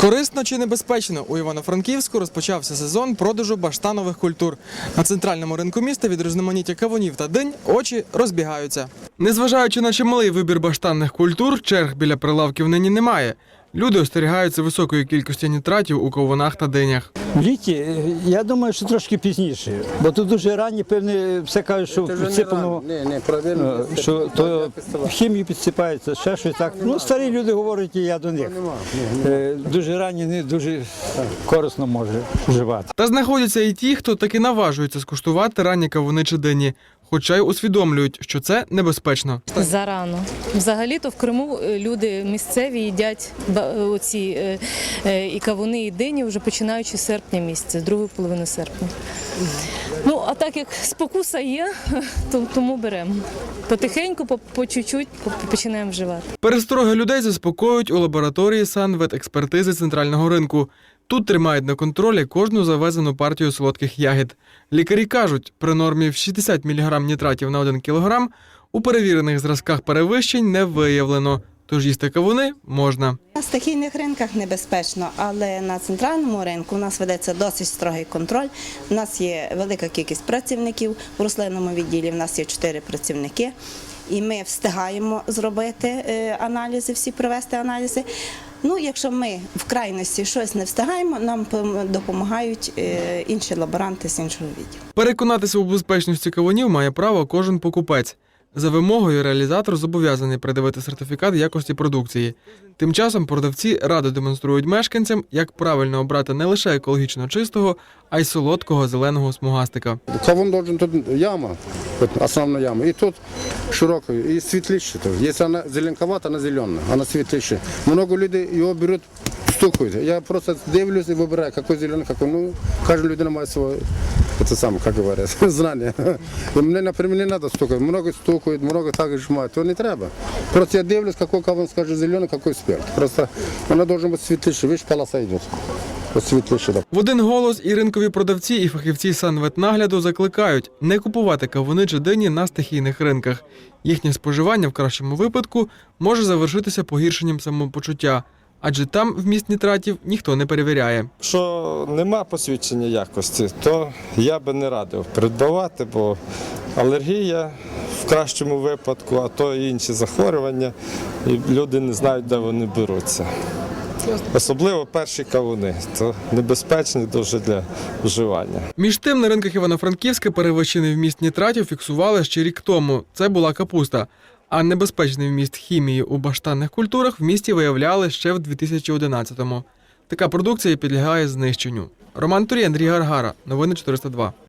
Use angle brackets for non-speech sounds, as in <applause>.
Корисно чи небезпечно у Івано-Франківську розпочався сезон продажу баштанових культур. На центральному ринку міста від різноманіття кавунів та динь очі розбігаються. Незважаючи на чималий вибір баштанних культур, черг біля прилавків нині немає. Люди остерігаються високої кількості нітратів у кавунах та динях. В літі, е, я думаю, що трошки пізніше, бо тут дуже ранні, певне, все кажуть, що підсипано, е, що то хімію підсипається, ще щось так. Ну, старі люди говорять, і я до них. Е, Дуже ранні не дуже корисно може вживати. Та знаходяться і ті, хто таки наважується скуштувати ранні кавуни чи дині, хоча й усвідомлюють, що це небезпечно. Зарано. Взагалі-то в Криму е, люди місцеві їдять е, оці е, і кавуни, і дині вже починаючи з серпня місяця, з другої половини серпня. Ну, а так як спокуса є, <laughs> то тому беремо. Потихеньку, по, по чуть-чуть починаємо вживати. Перестороги людей заспокоюють у лабораторії санветекспертизи центрального ринку. Тут тримають на контролі кожну завезену партію солодких ягід. Лікарі кажуть, при нормі в 60 мг нітратів на 1 кг у перевірених зразках перевищень не виявлено. Тож їсти кавуни можна. На стихійних ринках небезпечно, але на центральному ринку у нас ведеться досить строгий контроль. У нас є велика кількість працівників у рослинному відділі. У нас є чотири працівники, і ми встигаємо зробити е, аналізи, всі провести аналізи. Ну, якщо ми в крайності щось не встигаємо, нам пом- допомагають е, інші лаборанти з іншого відділу. Переконатися у безпечності кавунів має право кожен покупець. За вимогою реалізатор зобов'язаний придивити сертифікат якості продукції. Тим часом продавці радо демонструють мешканцям, як правильно обрати не лише екологічно чистого, а й солодкого зеленого смугастика. Кавун должен тут яма, вот основная яма. И тут широкая, и светлище. тоже. Если она зеленковата, она зеленая, она светлище. Много людей его берут, стукают. Я просто дивлюсь и выбираю, какой зеленый, какой. Ну, каждый людина має свое, это самое, как говорят, <laughs> знание. И мне, например, не надо стукать. Много стукают, много так жмают. То не треба. Просто я дивлюсь, какой кавун скажет зеленый, какой спирт. Просто она должен быть светлище. Видишь, полоса идет. Вот светлище. так. В один голос і ринкові продавці, і фахівці санветнагляду закликають не купувати кавуни чи дині на стихійних ринках. Їхнє споживання в кращому випадку може завершитися погіршенням самопочуття, адже там вміст нітратів ніхто не перевіряє. Якщо нема посвідчення якості, то я би не радив придбавати, бо алергія в кращому випадку, а то і інші захворювання, і люди не знають, де вони беруться. Особливо перші кавуни, це небезпечні дуже для вживання. Між тим, на ринках Івано-Франківська перевищений вміст нітратів фіксували ще рік тому. Це була капуста. А небезпечний вміст хімії у баштанних культурах в місті виявляли ще в 2011-му. Така продукція підлягає знищенню. Роман Турій, Андрій Гаргара. Новини 402.